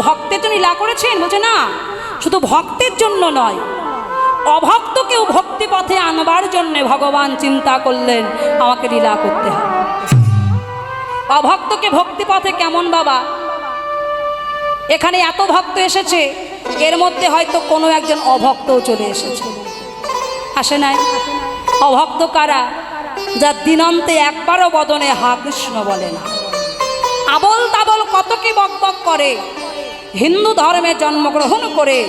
ভক্তের জন্য লীলা করেছেন? বলছে, না, শুধু ভক্তের জন্য নয়। অভক্তকেও ভক্তি পথে আনবার জন্য ভগবান চিন্তা করলেন, আমাকে লীলা করতে হবে। অভক্তকে ভক্তি পথে কেমন বাবা? এখানে এত ভক্ত এসেছে, এর মধ্যে হয়তো কোনো একজন অভক্তও চলে এসেছে। আসে নাই? অভক্ত কারা? যা দিনান্তে একবারও বদনে হা কৃষ্ণ বলে না। আবল তাবল কত কি বকবক করে। হিন্দু ধর্মে জন্মগ্রহণ করে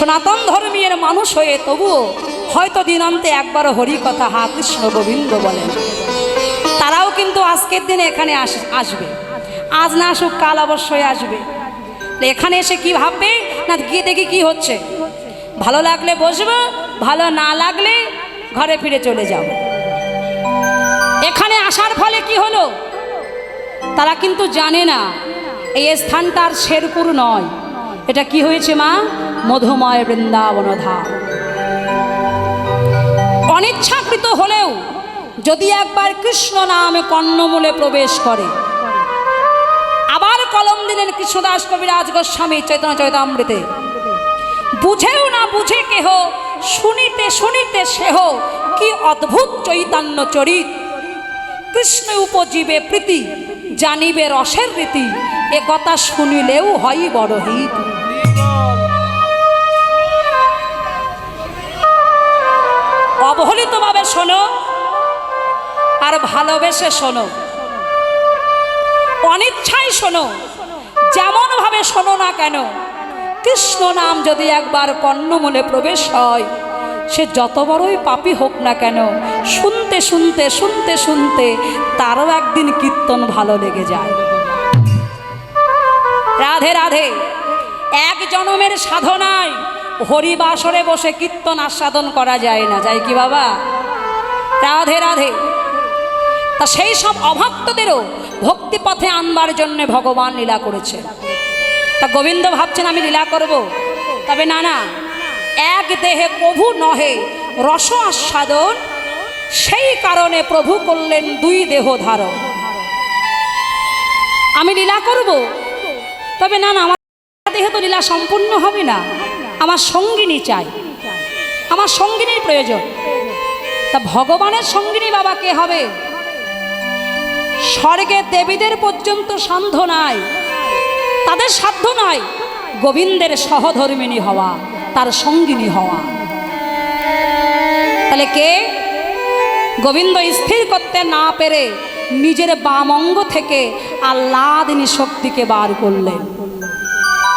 সনাতন ধর্মীয় মানুষ হয়ে তবুও হয়তো দিনান্তে একবারও হরি কথা হা কৃষ্ণ গোবিন্দ বলেন। তারাও কিন্তু আজকের দিনে এখানে আস- আসবে। আজ না আসুক, কাল অবশ্যই আসবে। এখানে এসে কি ভাববে? না, গিয়ে দেখি কি হচ্ছে। ভালো লাগলে বসবো, ভালো না লাগলে ঘরে ফিরে চলে যাব। এখানে আসার ফলে কি হলো? তারা কিন্তু জানে না। এই স্থানটা আর শেরপুর নয়। এটা কি হয়েছে, মা? মধুময় বৃন্দাবন ধাম। অনিচ্ছাকৃত হলেও যদি একবার কৃষ্ণ নামে কর্ণমূলে প্রবেশ করে, আবার কলম দিলেন কৃষ্ণদাস কবিরাজ গোস্বামী চৈতন্য চৈতামৃতে। বুঝেও না বুঝে কেহ, শুনিতে শুনিতে সেহ, কি অদ্ভুত চৈতন্য চরিত। কৃষ্ণ উপজীবে প্রীতি জানিবে রসের রীতি, এ কথা শুনিলেও হয় বড় হিত। অবহেলিতভাবে শোনো আর ভালোবেসে শোনো। অনিচ্ছায় শোনো, যেমনভাবে শোনো না কেন। কৃষ্ণ নাম যদি একবার কর্ণমূলে প্রবেশ হয়, সে যত বড়ই পাপি হোক না কেন শুনতে শুনতে শুনতে তারও একদিন কীর্তন ভালো লেগে যায়। রাধে রাধে, এক জনমের সাধনায় হরিবাসরে বসে কীর্তন আস্বাদন করা যায় না, যায় কি বাবা? রাধে রাধে, তা সেই সব অভক্তদেরও ভক্তিপথে আনবার জন্যে ভগবান লীলা করেছে। তা গোবিন্দ ভাবছেন, আমি লীলা করব? তবে না না, এক দেহে প্রভু নহে, রস আস্বাদন সেই কারণে প্রভু করলেন দুই দেহ ধারণ। আমি লীলা করব? তবে না না, আমার দেহে তো লীলা সম্পূর্ণ হবে না। আমার সঙ্গিনী চাই। আমার সঙ্গিনীর প্রয়োজন। তা ভগবানের সঙ্গিনী বাবা কে হবে? স্বর্গের দেবীদের পর্যন্ত সাধ্য নাই। তাদের সাধ্য নয় গোবিন্দের সহধর্মিনী হওয়া, তার সঙ্গিনী হওয়া। তাহলে কে? গোবিন্দ স্থির করতে না পেরে নিজের বাম অঙ্গ থেকে আল্লাদিনী শক্তিকে বার করলেন।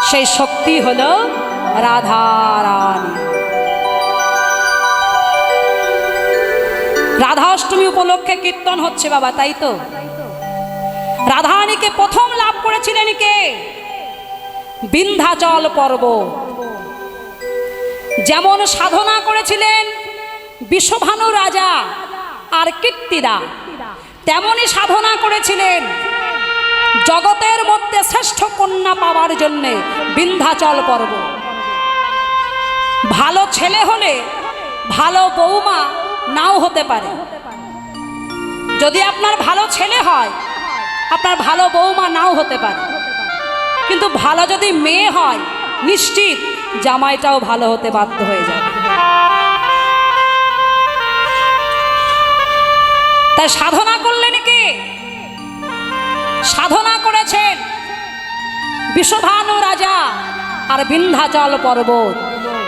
সেই শক্তি হল রাধারানী রাধা অষ্টমী উপলক্ষে কীর্তন হচ্ছে বাবা, তাই তো? রাধারানীকে প্রথম লাভ করেছিলেন কে? বিন্ধ্যাচল পর্বত যেমন সাধনা করেছিলেন বিশ্বভানু রাজা আর কীর্তিদা। তেমনই সাধনা করেছিলেন। জগতের মধ্যে শ্রেষ্ঠ কন্যা পাওয়ার জন্যে বিন্ধ্যাচল পর্ব। ভালো ছেলে হলে ভালো বৌমা নাও হতে পারে। যদি আপনার ভালো ছেলে হয়, আপনার ভালো বৌমা নাও হতে পারে। কিন্তু ভালো যদি মেয়ে হয়, নিশ্চিত জামাইটাও ভালো হতে বাধ্য হয়ে যাবে। তাই সাধনা করলেন কি? সাধনা করেছেন বিশ্বভানু রাজা আর বিন্ধ্যাচল পর্বত,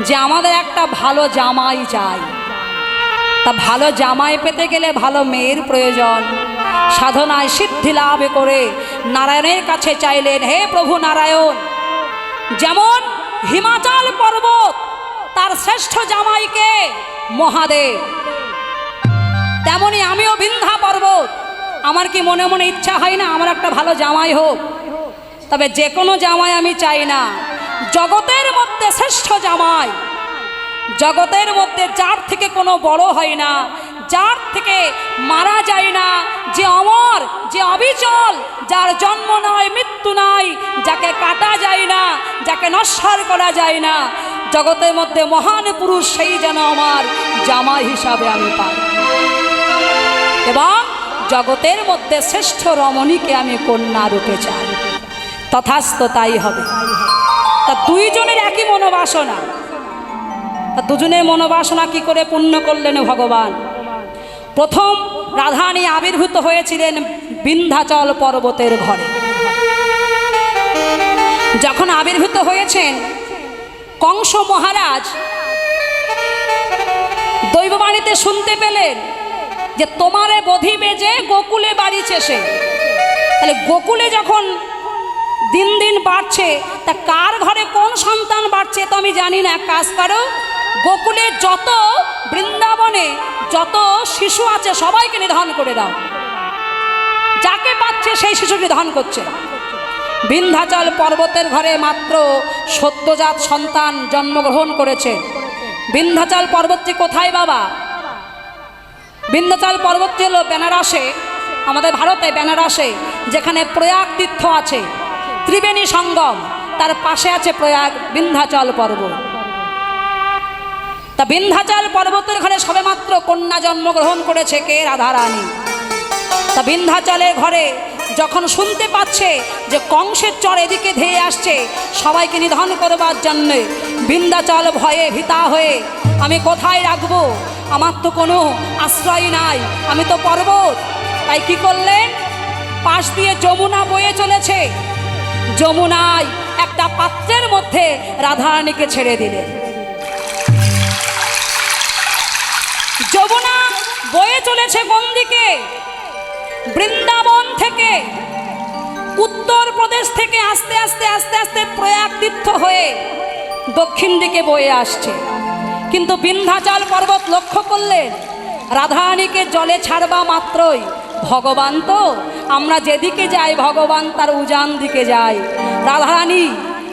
যে আমাদের একটা ভালো জামাই চাই। তা ভালো জামাই পেতে গেলে ভালো মেয়ের প্রয়োজন। সাধনায় সিদ্ধি লাভ করে নারায়ণের কাছে চাইলেন, হে প্রভু নারায়ণ, যেমন হিমাচল পর্বত, তার শ্রেষ্ঠ জামাইকে মহাদেব তেমনি আমিও বিন্ধা পর্বত। আমার কি মনে মনে ইচ্ছা হয় না? আমার একটা ভালো জামাই হোক। তবে যে কোনো জামাই আমি চাই না। জগতের মধ্যে শ্রেষ্ঠ জামাই। জগতের মধ্যে যার থেকে কোনো বড় হয় না, যার থেকে মারা যায় না, যে অমর, যে অবিচল, যার জন্ম নয় মৃত্যু নয় যাকে কাটা যায় না, যাকে নস্বর করা যায় না, জগতের মধ্যে মহান পুরুষ সেই যেন আমার জামাই হিসাবে আমি পাই। এবং জগতের মধ্যে শ্রেষ্ঠ রমণীকে আমি কন্যা রূপে চাই। তথাস্ত তাই হবে। তা দুইজনের একই মনোবাসনা। তা দুজনের মনোবাসনা কি করে পূর্ণ করলেন ভগবান? প্রথম রাধানী আবির্ভূত হয়েছিলেন বিন্ধ্যাচল পর্বতের ঘরে। যখন আবির্ভূত হয়েছেন, কংস মহারাজ দৈববাণীতে শুনতে পেলেন যে তোমারে বধি বেজে গোকুলে বাড়িছে সে। তাহলে গোকুলে যখন দিন দিন বাড়ছে, তা কার ঘরে কোন সন্তান বাড়ছে তো আমি জানি না। এক কাজ করো, গোকুলে যত বৃন্দাবনে যত শিশু আছে সবাইকে নিধন করে দাও। যাকে পাচ্ছে সেই শিশুকে নিধন করছে। বিন্ধ্যাচল পর্বতের ঘরে মাত্র সদ্যজাত সন্তান জন্মগ্রহণ করেছে। বিন্ধ্যাচল পর্বতটি কোথায় বাবা? বিন্ধ্যাচল পর্বতটি হলো বেনারসে, আমাদের ভারতে বেনারসে, যেখানে প্রয়াগ তীর্থ আছে, ত্রিবেণী সঙ্গম, তার পাশে আছে প্রয়াগ বিন্ধ্যাচল পর্বত। তা বিন্ধ্যাচল পর্বতের ঘরে সবেমাত্র কন্যা জন্মগ্রহণ করেছে কে? রাধারানী। তা বিন্ধ্যাচলের ঘরে যখন শুনতে পাচ্ছে যে কংসের চর এদিকে ধেয়ে আসছে, সবাইকে নিধন করবার জন্যে বিন্ধ্যাচল ভয়ে ভিতা হয়ে, আমি কোথায় রাখব? আমার তো কোনো আশ্রয় নাই। আমি তো পর্বত। তাই কি করলেন? পাশ দিয়ে যমুনা বয়ে চলেছে। যমুনায় একটা পাত্রের মধ্যে রাধারানীকে ছেড়ে দিলেন। যমুনা বয়ে চলেছে কোন দিকে? বৃন্দাবন থেকে। উত্তর প্রদেশ থেকে আস্তে আস্তে আস্তে আস্তে প্রয়াগ তীর্থ হয়ে দক্ষিণ দিকে বয়ে আসছে। কিন্তু বিন্ধ্যাচল পর্বত লক্ষ্য করলেন রাধারানীকে জলে ছাড়বা মাত্রই। ভগবান তো, আমরা যেদিকে যাই, ভগবান তার উজান দিকে যায়। রাধারানী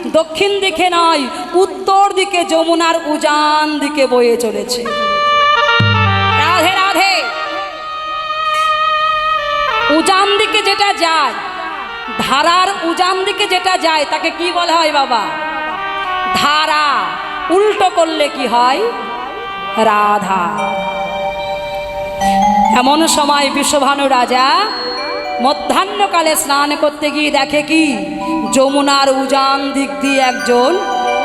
দক্ষিণ দিকে নয়, উত্তর দিকে, যমুনার উজান দিকে বয়ে চলেছে। রাধে রাধে। উজান দিকে যেটা যায়, ধারার উজান দিকে যেটা যায়, তাকে কি বলা হয় বাবা? ধারা। উল্টো করলে কি হয়? রাধা। এমন সময় বিশ্বভানু রাজা মধ্যাহ্নকালে স্নান করতে গিয়ে দেখে কি, যমুনার উজান দিক দিয়ে একজন,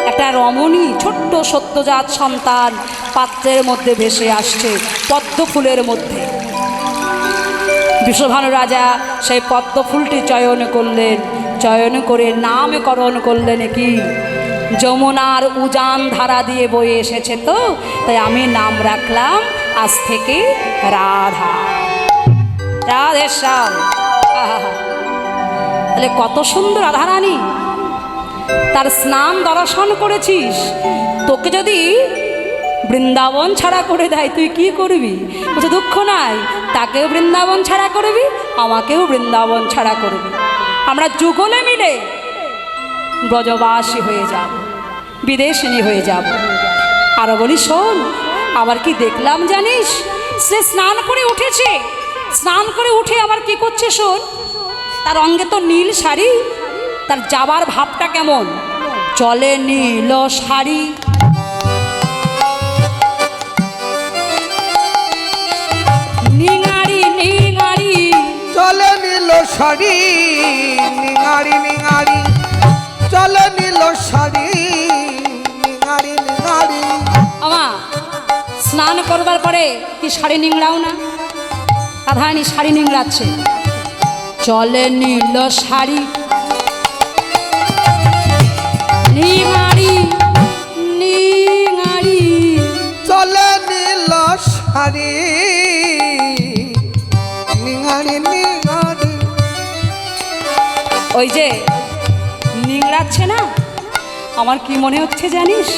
একটা রমণী, ছোট্ট সত্যজাত সন্তান পাত্রের মধ্যে ভেসে আসছে, পদ্ম ফুলের মধ্যে। বিশ্বভানু রাজা সেই পদ্ম ফুলটি চয়ন করলেন, চয়ন করে নামকরণ করলেন কি যমুনার উজান ধারা দিয়ে বয়ে এসেছে তো? তাই আমি নাম রাখলাম আজ থেকে রাধা। রাধেশ্যাম। তাহলে কত সুন্দর রাধারানী। তার স্নান দর্শন করেছিস। তোকে যদি বৃন্দাবন ছাড়া করে দেয়, তুই কি করবি? বলছে, দুঃখ নাই। তাকেও বৃন্দাবন ছাড়া করবি, আমাকেও বৃন্দাবন ছাড়া করবি। আমরা যুগলে মিলে ব্রজবাসী হয়ে যাব, বিদেশিনী হয়ে যাব। আর বলি, শোন, আবার কি দেখলাম জানিস? সে স্নান করে উঠেছে। স্নান করে উঠে আবার কি করছে শোন? তার অঙ্গে তো নীল শাড়ি। তার যাবার ভাবটা কেমন? চলে নীল শাড়ি। চলে নিল শাড়ি নিঙাড়ি নিঙাড়ি চলে নিল শাড়ি নিঙাড়ি নিঙাড়ি আমা স্নান করবার পরে কি শাড়ি নিংড়াও না? রাধারানী শাড়ি নিংড়াচ্ছে। চলে নীল শাড়ি নিঙাড়ি নিঙাড়ি চলে নিল শাড়ি নিঙাড়ি নিঙাড়ি ওই যে নিংড়াচ্ছে না? আমার কি মনে হচ্ছে জানিস?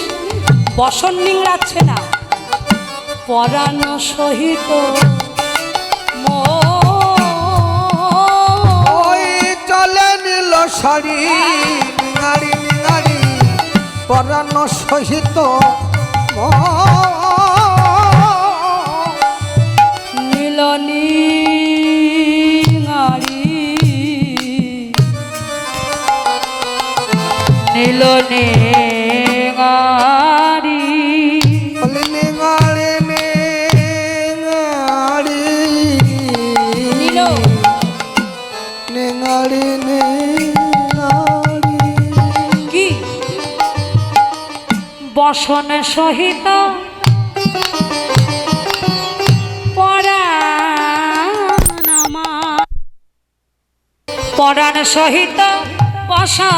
বসন নিংড়াচ্ছে না। পরাণ সহিত চলে নিল শাড়ি পরাণ সহিত নীল চলে গাড়ি। গাড়ে মে গাড়ি নেঙাড়ি নেড়ি কি? বসন সহিত পরাণ সহিত বসা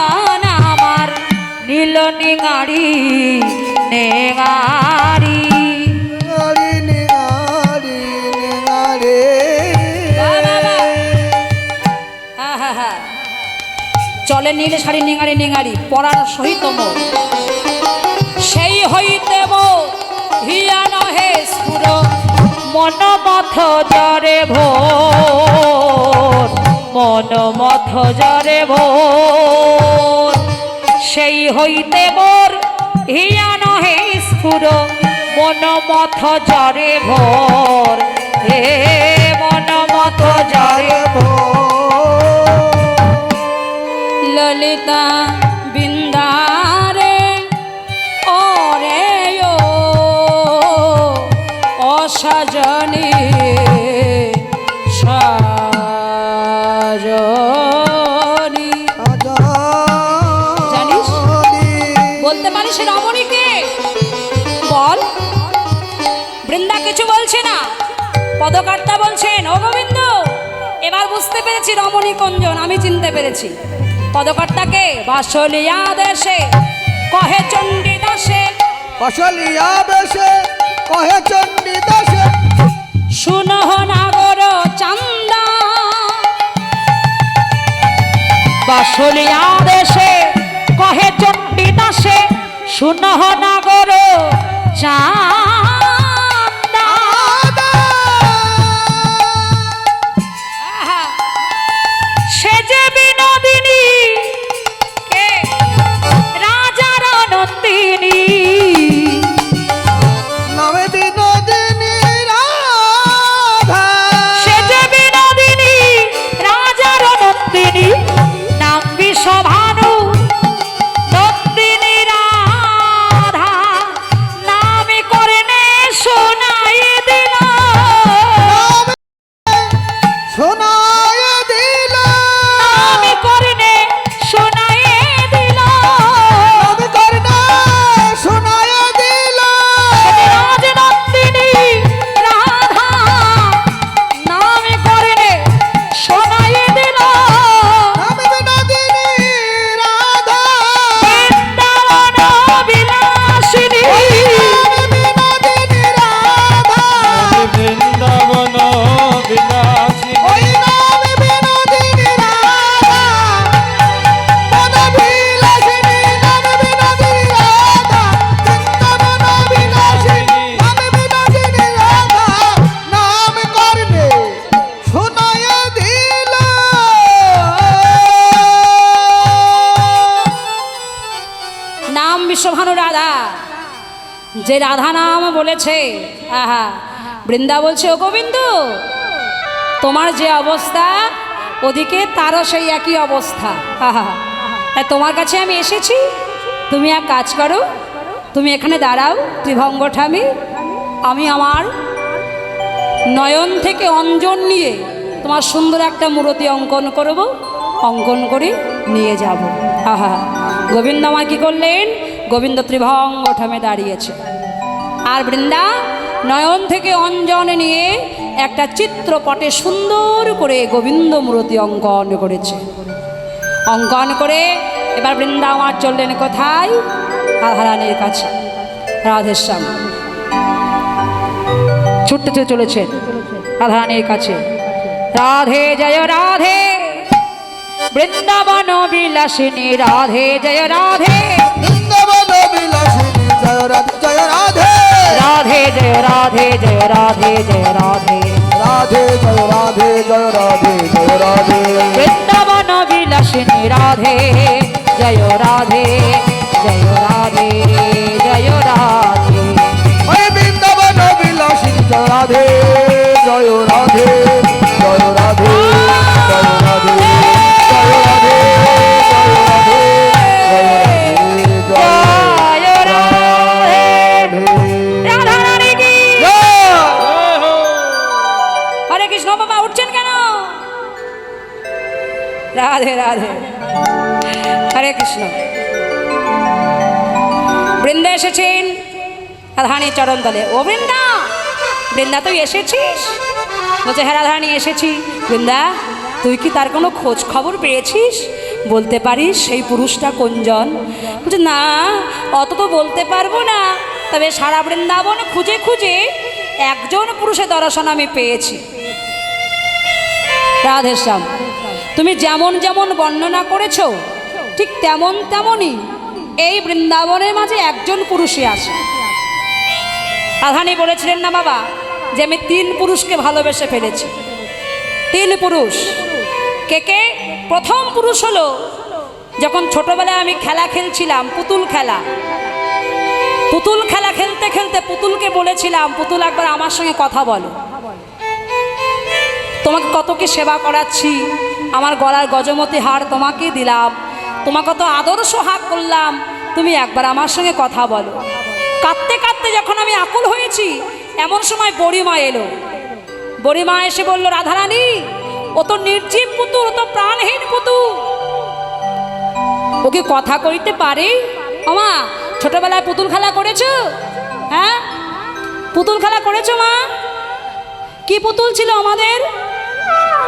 ছিল নেঙাড়ি নেঙাড়ি চলে নীল শাড়ি নেঙাড়ি নেঙাড়ি পড়ার সহিতম সেই হইতে হিয়া নহে স্ফুর মনমথ জরে ভোর। মনমথ জরে ভোর। সেই হইতে মোর হিয়া নহে স্ফুর মন মথ জরে ভোর। হে মন মথ জরে ললিতা পদকর্তা বলছেন ও গোবিন্দ এবার বুঝতে পেরেছি রমণী কঞ্জন আমি চিনতে পেরেছি। পদকর্তাকে বাসলিয়া দেশে কহে চণ্ডী দাসে। ফসলিয়া বেশে কহে চণ্ডী দাসে। শুনহ নাগর চান্দা। বাসলিয়া দেশে কহে চণ্ডী দাসে শুনহ নাগর চান্দা। যে রাধা নাম বলেছে আহা বৃন্দা বলছে, ও গোবিন্দ, তোমার যে অবস্থা, ওদিকে তারও সেই একই অবস্থা। আহা তাই তোমার কাছে আমি এসেছি। তুমি এক কাজ করো, তুমি এখানে দাঁড়াও ত্রিভঙ্গ ঠামি আমি আমার নয়ন থেকে অঞ্জন নিয়ে তোমার সুন্দর একটা মূরতি অঙ্কন করব, অঙ্কন করে নিয়ে যাব। আহা গোবিন্দ আমার কী করলেন? গোবিন্দ ত্রিভঙ্গ ঠামে দাঁড়িয়েছে। আর বৃন্দা, নয়ন থেকে অঞ্জন নিয়ে একটা চিত্রপটে সুন্দর করে গোবিন্দ মূর্তি অঙ্কন করেছে। অঙ্কন করে এবার বৃন্দা আমার চললেন কোথায়? রাধারানীর কাছে। রাধেশ্যাম। ছুটতে ছুটে চলেছেন রাধারানীর কাছে। রাধে জয় রাধে। বৃন্দাবন বিলাসিনী, রাধে জয় রাধে। বৃন্দাবন বিলাসিনী, জয় রাধে জয় রাধে। রাধে জয় রাধে জয় রাধে জয় রাধে। রাধে জয় রাধে জয় রাধে জয় রাধে। বৃন্দাবন বিলাসিনী রাধে জয় রাধে জয় রাধে জয় রাধে। বৃন্দাবন বিলাসিনী জয় রাধে জয় রাধে রাধে। হরে কৃষ্ণ। বৃন্দা এসেছেন রাধারানী চরণ তলে ও বৃন্দা বৃন্দা, তুই এসেছিস? বলছে হ্যাঁ রাধারানী, এসেছি। বৃন্দা, তুই কি তার কোনো খোঁজ খবর পেয়েছিস? বলতে পারিস সেই পুরুষটা কোনজন? বলছে, না, অত তো বলতে পারব না। তবে সারা বৃন্দাবন খুঁজে খুঁজে একজন পুরুষের দর্শন আমি পেয়েছি। রাধেশ্যাম তুমি যেমন যেমন বর্ণনা করেছ, ঠিক তেমন তেমনই এই বৃন্দাবনের মাঝে একজন পুরুষই আসে রাধানী বলেছিলেন না বাবা, যে আমি তিন পুরুষকে ভালোবেসে ফেলেছি। তিন পুরুষ। কে কে? প্রথম পুরুষ হলো যখন ছোটবেলায় আমি খেলা খেলছিলাম, পুতুল খেলা। পুতুল খেলা খেলতে খেলতে পুতুলকে বলেছিলাম, পুতুল একবার আমার সঙ্গে কথা বলো। তোমাকে কত কি সেবা করাচ্ছি আমার গলার গজমতি হার তোমাকে দিলাম। তোমাকে কত আদর্শ হাক করলাম। তুমি একবার আমার সঙ্গে কথা বলো। কাঁদতে কাঁদতে যখন আমি আকুল হয়েছি, এমন সময় বড়িমা এলো। বড়িমা এসে বলল, রাধারানী, ও তো নির্জীব পুতুল, ও তো প্রাণহীন পুতুল। ওকে কথা কইতে পারে? আমা ছোটবেলায় পুতুল খেলা করেছ? হ্যাঁ? পুতুল খেলা করেছ মা? কি পুতুল ছিল আমাদের?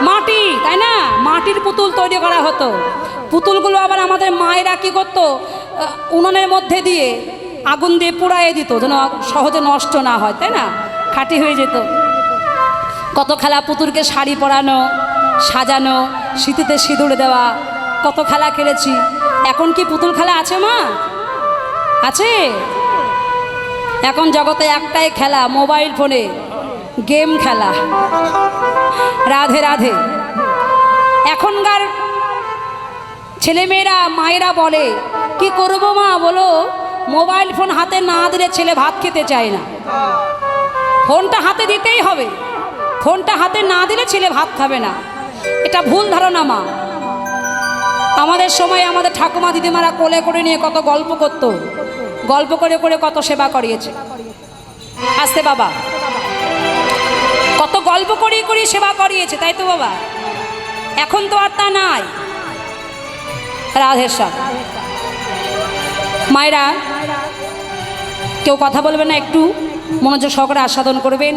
মাটি, তাই না? মাটির পুতুল তৈরি করা হতো। পুতুলগুলো আবার আমাদের মায়েরা কী করতো? উনুনের মধ্যে দিয়ে আগুন দিয়ে পুড়াইয়ে দিত, যেন সহজে নষ্ট না হয়, তাই না? খাঁটি হয়ে যেত। কত খেলা পুতুলকে শাড়ি পরানো, সাজানো শীতিতে সিঁদুর দেওয়া, কত খেলা খেলেছি। এখন কি পুতুল খেলা আছে, মা? আছে? এখন জগতে একটাই খেলা, মোবাইল ফোনে। গেম খেলা। রাধে রাধে। এখনকার ছেলেমেয়েরা, মায়েরা বলে, কি করব মা, বলো? মোবাইল ফোন হাতে না দিলে ছেলে ভাত খেতে চায় না। ফোনটা হাতে দিতেই হবে। ফোনটা হাতে না দিলে ছেলে ভাত খাবে না। এটা ভুল ধারণা, মা। আমাদের সময় আমাদের ঠাকুমা, দিদিমারা কোলে করে নিয়ে কত গল্প করতো। গল্প করে করে কত সেবা করিয়েছে। আসতে বাবা। গল্প করিয়ে করিয়ে সেবা করিয়েছে, তাই তো বাবা? এখন তো আর তা নাই। রাধেশ্বর মায়েরা, কেউ কথা বলবে না একটু? মনোযোগ সহকারে আস্বাদন করবেন।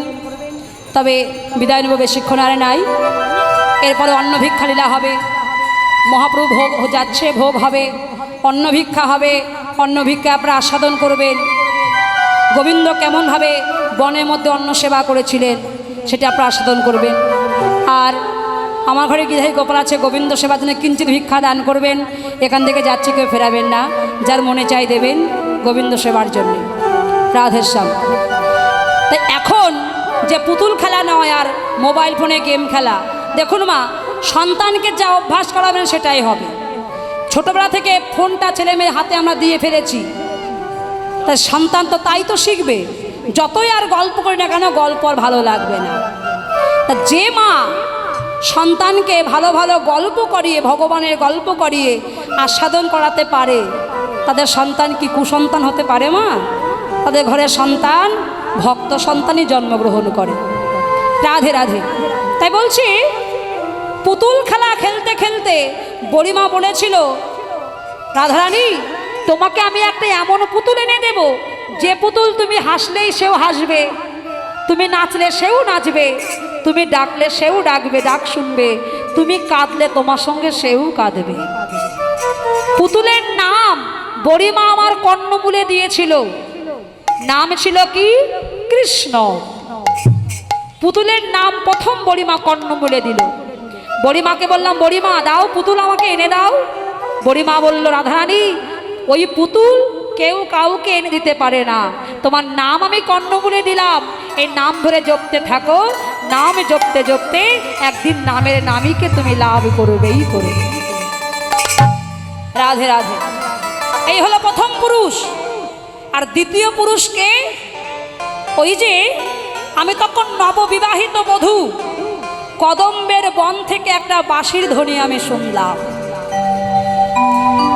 তবে বিদায় নেব বেশিক্ষণ আর নাই। এরপরে অন্ন ভিক্ষা লীলা হবে। মহাপ্রভু ভোগ যাচ্ছে, ভোগ হবে। অন্ন ভিক্ষা হবে। অন্ন ভিক্ষা আপনারা আস্বাদন করবেন। গোবিন্দ কেমনভাবে বনের মধ্যে অন্ন সেবা করেছিলেন। সেটা আপনারা আস্বাদন করবেন। আর আমার ঘরে গিধাই গোপাল আছে, গোবিন্দ সেবার জন্য কিঞ্চিত ভিক্ষা দান করবেন। এখান থেকে যাচ্ছে, কেউ ফেরাবেন না। যার মনে চাই দেবেন গোবিন্দ সেবার জন্য। রাধেশ্যাম। তাই এখন যে পুতুল খেলা নয় আর মোবাইল ফোনে গেম খেলা, দেখুন মা, সন্তানকে যা অভ্যাস করাবেন সেটাই হবে। ছোটবেলা থেকে ফোনটা ছেলে মেয়ে হাতে আমরা দিয়ে ফেলেছি। তাই সন্তান তো তাই তো শিখবে। যতই আর গল্প করি না কেন, গল্প আর ভালো লাগবে না। তা যে মা সন্তানকে ভালো ভালো গল্প করিয়ে, ভগবানের গল্প করিয়ে আস্বাদন করাতে পারে, তাদের সন্তান কি কুসন্তান হতে পারে মা? তাদের ঘরের সন্তান ভক্ত সন্তানই জন্মগ্রহণ করে। রাধে রাধে। তাই বলছি, পুতুল খেলা খেলতে খেলতে বড়িমা বলেছিল, রাধারানী, তোমাকে আমি একটা এমন পুতুল এনে দেব যে পুতুল তুমি হাসলেই সেও হাসবে। তুমি নাচলে সেও নাচবে। তুমি ডাকলে সেও ডাকবে, ডাক শুনবে। তুমি কাঁদলে তোমার সঙ্গে সেও কাঁদবে। পুতুলের নাম বড়িমা আমার কর্ণমূলে দিয়েছিল। নাম ছিল কি? কৃষ্ণ। পুতুলের নাম প্রথম বড়িমা কর্ণমূলে দিল। বড়িমাকে বললাম, বড়িমা, দাও পুতুল আমাকে এনে দাও। বড়িমা বলল, রাধারানী, ওই পুতুল কেউ কাউকে এনে দিতে পারে না। তোমার নাম আমি কর্ণমূলে দিলাম। এই নাম ধরে জপতে থাকো। নাম জপতে জপতে একদিন নামের নামীকে তুমি লাভ করবেই করবে রাধে রাধে। এই হলো প্রথম পুরুষ। আর দ্বিতীয় পুরুষকে ওই যে আমি তখন নববিবাহিত বধূ, কদম্বের বন থেকে একটা বাঁশির ধ্বনি আমি শুনলাম।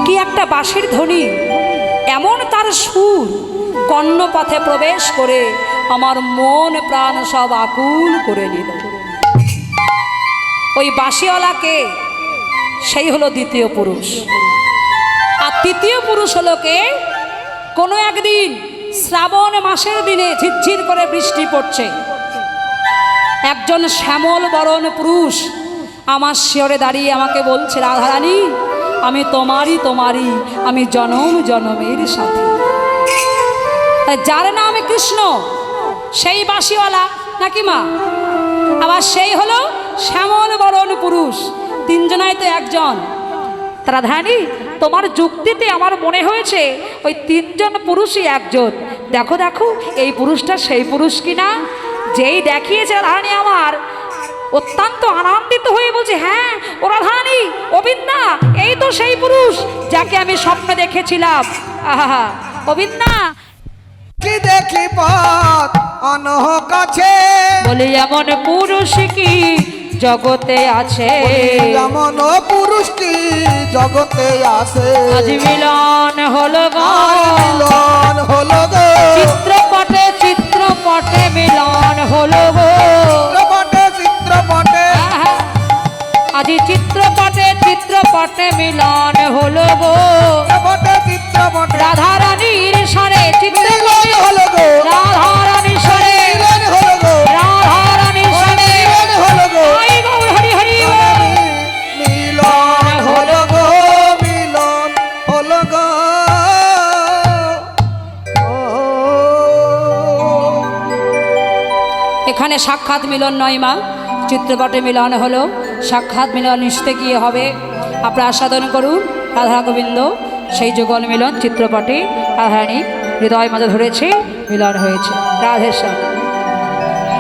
কি একটা বাঁশির ধ্বনি? এমন তার সুর কর্ণপথে প্রবেশ করে আমার মন প্রাণ সব আকুল করে নিল। ওই বাঁশিওয়ালাকে সেই হলো দ্বিতীয় পুরুষ। আর তৃতীয় পুরুষ হলো কে? কোনো একদিন শ্রাবণ মাসের দিনে ঝিরঝির করে বৃষ্টি পড়ছে। একজন শ্যামল বরণ পুরুষ আমার শিওরে দাঁড়িয়ে আমাকে বলছে, রাধারানী আমি তোমারই তোমারই, আমি জনম, জনমের সাথে। যার নাম কৃষ্ণ, সেই বাসিওয়ালা নাকি মা? আবার সেই হলো শ্যামল বরণ পুরুষ, তিনজনাই তো একজন। তারা ধানি তোমার যুক্তিতে আমার মনে হয়েছে ওই তিনজন পুরুষই একজন। দেখো দেখো, এই পুরুষটা সেই পুরুষ কিনা? যেই দেখিয়েছে রাধারানী আমার অত্যন্ত আনন্দিত হয়ে বলছে হ্যাঁ ও রাধারানী অবিন্দা এই তো সেই পুরুষ যাকে আমি স্বপ্নে দেখেছিলাম। আহা অবিন্দা কি দেখি পথ অনহ কাছে? বলি এমন পুরুষ কি জগতে আছে? যেমন পুরুষটি জগতে আসে আজ মিলন হলো মিলন হলো চিত্রপটে চিত্রপটে মিলন হলো গো। আজি চিত্রপটে চিত্রপটে মিলন হলো গো। চিত্রপটে চিত্রপটে রাধারানীর সারে চিত্রপটে হলো গো। রাধারানীর সারে মিলন হলো গো। রাধারানীর সারে মিলন হলো গো। হরি হরি। মিলন হলো গো মিলন হলো গো। এখানে সাক্ষাৎ মিলন নয় মা চিত্রপটে মিলন হলো। সাক্ষাৎ মিলন নিশ্চিত গিয়ে হবে। আপনার আস্বাদন করুন, রাধা গোবিন্দ, সেই যুগল মিলন, চিত্রপটে রাধারানী হৃদয় মাঝে ধরেছে, মিলন হয়েছে। রাধেশ্বর